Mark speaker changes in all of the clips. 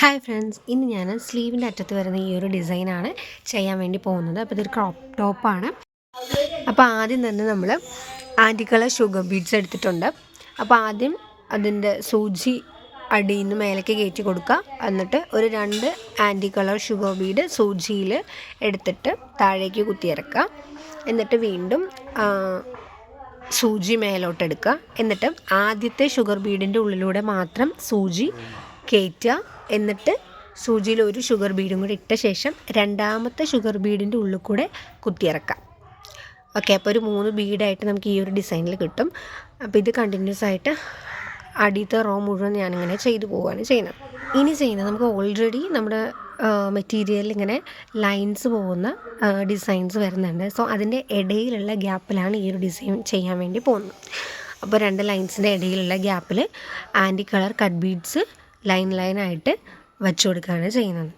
Speaker 1: Hi friends ഇന്ന് ഞാൻ സ്ലീവിന്റെ അറ്റത്ത് വരുന്ന ഈ ഒരു ഡിസൈനാണ് ചെയ്യാൻ വേണ്ടി പോകുന്നത്. അപ്പോൾ ഇതൊരു ക്രോപ്പ് ടോപ്പാണ് അപ്പോൾ ആദ്യം തന്നെ നമ്മൾ ആന്റി കളർ ഷുഗർ ബീഡ്സ് എടുത്തിട്ടുണ്ട്. അപ്പോൾ ആദ്യം അതിന്റെ സൂചി അടിയിൽ നിന്ന് മേലേക്ക് കയറ്റി കൊടുക്കുക. എന്നിട്ട് ഒരു രണ്ട് ആന്റി കളർ ഷുഗർ ബീഡ് സൂചിയിൽ എടുത്തിട്ട് താഴേക്ക് കുത്തിയിറക്കുക. എന്നിട്ട് വീണ്ടും സൂചി മേലോട്ടെടുക്കുക. എന്നിട്ട് ആദ്യത്തെ ഷുഗർ ബീഡിന്റെ ഉള്ളിലൂടെ മാത്രം സൂചി കയറ്റുക. എന്നിട്ട് സൂചിയിൽ ഒരു ഷുഗർ ബീഡും കൂടി ഇട്ട ശേഷം രണ്ടാമത്തെ ഷുഗർ ബീഡിന്റെ ഉള്ളിൽ കൂടെ കുത്തിയിറക്കാം. ഓക്കെ അപ്പോൾ ഒരു മൂന്ന് ബീഡായിട്ട് നമുക്ക് ഈ ഒരു ഡിസൈനിൽ കിട്ടും. അപ്പോൾ ഇത് കണ്ടിന്യൂസ് ആയിട്ട് അടിയത്തെ റോ മുഴുവൻ ഞാനിങ്ങനെ ചെയ്തു പോവുകയാണ് ചെയ്യുന്നത്. ഇനി ചെയ്യുന്നത് നമുക്ക് ഓൾറെഡി നമ്മുടെ മെറ്റീരിയലിൽ ഇങ്ങനെ ലൈൻസ് പോകുന്ന ഡിസൈൻസ് വരുന്നുണ്ട്. സോ അതിന്റെ ഇടയിലുള്ള ഗ്യാപ്പിലാണ് ഈ ഒരു ഡിസൈൻ ചെയ്യാൻ വേണ്ടി പോകുന്നത്. അപ്പോൾ രണ്ട് ലൈൻസിന്റെ ഇടയിലുള്ള ഗ്യാപ്പിൽ anti colour cut beads line ലൈനായിട്ട് വച്ചു കൊടുക്കുകയാണ് ചെയ്യുന്നത്.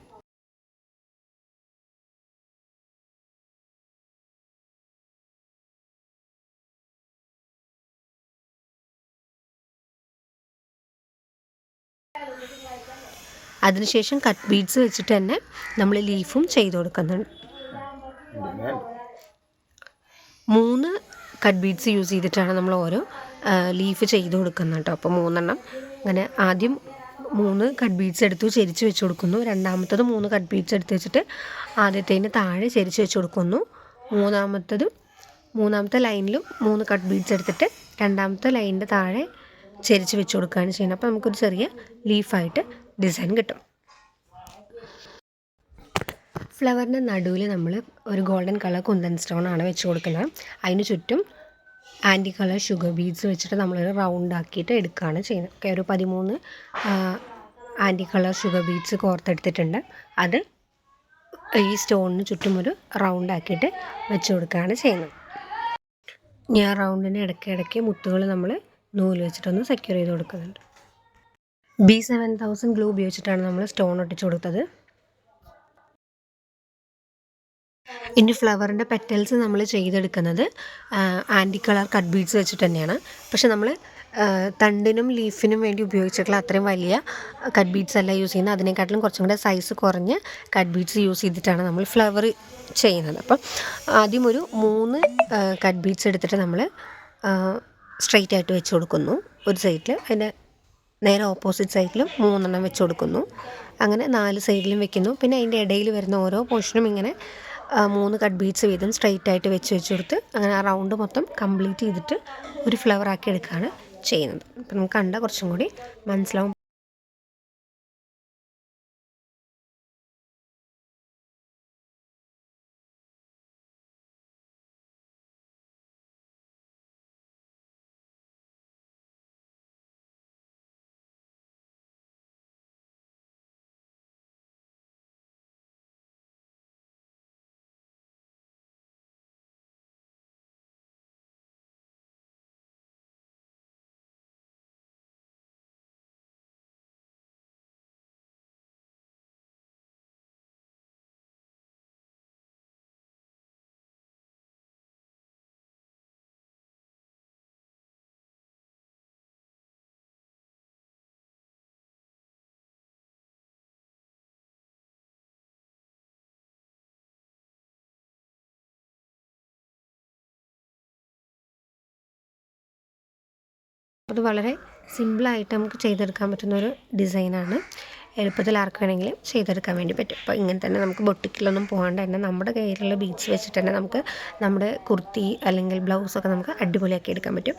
Speaker 1: അതിനുശേഷം കട്ട് ബീഡ്സ് വെച്ചിട്ട് തന്നെ നമ്മൾ ലീഫും ചെയ്ത് കൊടുക്കുന്നുണ്ട്. മൂന്ന് കട്ട് ബീഡ്സ് യൂസ് ചെയ്തിട്ടാണ് നമ്മൾ ഓരോ ലീഫ് ചെയ്ത് കൊടുക്കുന്നത് കേട്ടോ. അപ്പോൾ മൂന്നെണ്ണം. അങ്ങനെ ആദ്യം മൂന്ന് കട്ട് ബീഡ്സ് എടുത്തു ചെരിച്ച് വെച്ച് കൊടുക്കുന്നു. രണ്ടാമത്തത് മൂന്ന് കട്ട് ബീഡ്സ് എടുത്ത് വെച്ചിട്ട് ആദ്യത്തേന് താഴെ ചെരിച്ച് വെച്ച് കൊടുക്കുന്നു. മൂന്നാമത്തതും മൂന്നാമത്തെ ലൈനിലും മൂന്ന് കട്ട് ബീഡ്സ് എടുത്തിട്ട് രണ്ടാമത്തെ ലൈനിന്റെ താഴെ ചെരിച്ച് വെച്ച് കൊടുക്കുകയാണ് ചെയ്യുന്നത്. അപ്പോൾ നമുക്കൊരു ചെറിയ ലീഫായിട്ട് ഡിസൈൻ കിട്ടും. ഫ്ലവറിന്റെ നടുവിൽ നമ്മൾ ഒരു ഗോൾഡൻ കളർ കുന്തൻ സ്റ്റോൺ ആണ് വെച്ച് കൊടുക്കുന്നത്. അതിന് ചുറ്റും ആന്റി കളർ ഷുഗർ ബീഡ്സ് വെച്ചിട്ട് നമ്മളൊരു റൗണ്ട് ആക്കിയിട്ട് എടുക്കുകയാണ് ചെയ്യുന്നത്. ഓക്കെ ഒരു പതിമൂന്ന് ആന്റി കളർ ഷുഗർ ബീഡ്സ് കോർത്തെടുത്തിട്ടുണ്ട്. അത് ഈ സ്റ്റോണിന് ചുറ്റും ഒരു റൗണ്ട് ആക്കിയിട്ട് വെച്ച് കൊടുക്കുകയാണ് ചെയ്യുന്നത്. ഞാൻ റൗണ്ടിന് ഇടയ്ക്ക് ഇടയ്ക്ക് മുത്തുകൾ നമ്മൾ നൂൽ വെച്ചിട്ടൊന്ന് സെക്യൂർ ചെയ്ത് കൊടുക്കുന്നുണ്ട്. ബി സെവൻ തൗസൻഡ് ഗ്ലൂ ഉപയോഗിച്ചിട്ടാണ് നമ്മൾ സ്റ്റോൺ ഒട്ടിച്ചു കൊടുത്തത്. ഇനി ഫ്ലവറിന്റെ പെറ്റൽസ് നമ്മൾ ചെയ്തെടുക്കുന്നത് ആന്റി കളർ കട്ട് ബീഡ്സ് വെച്ചിട്ട് തന്നെയാണ്. പക്ഷെ നമ്മൾ തണ്ടിനും ലീഫിനും വേണ്ടി ഉപയോഗിച്ചിട്ടുള്ള അത്രയും വലിയ കട്ട് ബീഡ്സ് അല്ല യൂസ് ചെയ്യുന്നത്. അതിനെക്കാട്ടിലും കുറച്ചും കൂടെ സൈസ് കുറഞ്ഞ് കട്ട് ബീഡ്സ് യൂസ് ചെയ്തിട്ടാണ് നമ്മൾ ഫ്ലവർ ചെയ്യുന്നത്. അപ്പം ആദ്യം ഒരു മൂന്ന് കട്ട് ബീഡ്സ് എടുത്തിട്ട് നമ്മൾ സ്ട്രെയിറ്റ് ആയിട്ട് വെച്ച് കൊടുക്കുന്നു. ഒരു സൈഡിൽ അതിന്റെ നേരെ ഓപ്പോസിറ്റ് സൈഡിലും മൂന്നെണ്ണം വെച്ച് കൊടുക്കുന്നു. അങ്ങനെ നാല് സൈഡിലും വെക്കുന്നു. പിന്നെ അതിന്റെ ഇടയിൽ വരുന്ന ഓരോ പോർഷനും ഇങ്ങനെ മൂന്ന് കട്ട് ബീഡ്സ് വീതം സ്ട്രെയിറ്റ് ആയിട്ട് വെച്ച് വെച്ച് കൊടുത്ത് അങ്ങനെ ആ റൗണ്ട് മൊത്തം കംപ്ലീറ്റ് ചെയ്തിട്ട് ഒരു ഫ്ലവർ ആക്കി എടുക്കുകയാണ് ചെയ്യുന്നത്. അപ്പം നമുക്ക് കണ്ട കുറച്ചും കൂടി മനസ്സിലാവും അത് വളരെ സിമ്പിളായിട്ട് നമുക്ക് ചെയ്തെടുക്കാൻ പറ്റുന്ന ഒരു ഡിസൈനാണ്. എളുപ്പത്തിൽ ആർക്ക് വേണമെങ്കിലും ചെയ്തെടുക്കാൻ വേണ്ടി പറ്റും. അപ്പോൾ ഇങ്ങനെ തന്നെ നമുക്ക് ബൊട്ടിക്കിലൊന്നും പോകാണ്ട് തന്നെ നമ്മുടെ കയ്യിലുള്ള ബീച്ച് വെച്ചിട്ട് തന്നെ നമുക്ക് നമ്മുടെ കുർത്തി അല്ലെങ്കിൽ ബ്ലൗസൊക്കെ നമുക്ക് അടിപൊളിയാക്കി എടുക്കാൻ പറ്റും.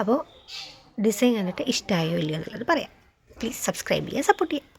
Speaker 1: അപ്പോൾ ഡിസൈൻ കണ്ടിട്ട് ഇഷ്ടമായോ ഇല്ലയോ എന്നുള്ളത് പറയാം. പ്ലീസ് സബ്സ്ക്രൈബ് ചെയ്യുക സപ്പോർട്ട് ചെയ്യുക.